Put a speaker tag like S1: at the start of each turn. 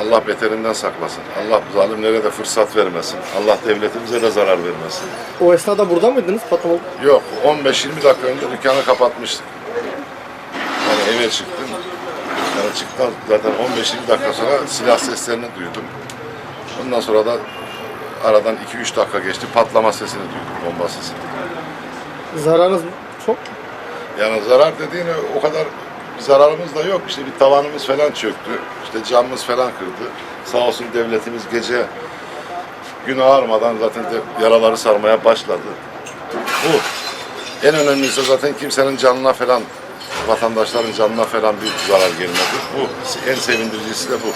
S1: Allah beterinden saklasın. Allah zalimlere de fırsat vermesin. Allah devletimize de zarar vermesin.
S2: O esnada burada mıydınız patlama?
S1: Yok 15-20 dakika önce dükkanı kapatmıştık. Yani eve çıktım. Yani çıktıktan zaten 15-20 dakika sonra silah seslerini duydum. Ondan sonra da aradan 2-3 dakika geçti patlama sesini duydum, bomba sesini.
S2: Zararınız çok
S1: Yani zarar dediğine o kadar bir zararımız da yok. İşte bir tavanımız falan çöktü. İşte camımız falan kırdı. Sağ olsun devletimiz gece gün ağarmadan zaten de yaraları sarmaya başladı. Bu. En önemlisi zaten kimsenin canına falan, vatandaşların canına falan bir zarar gelmedi. Bu. En sevindiricisi de bu.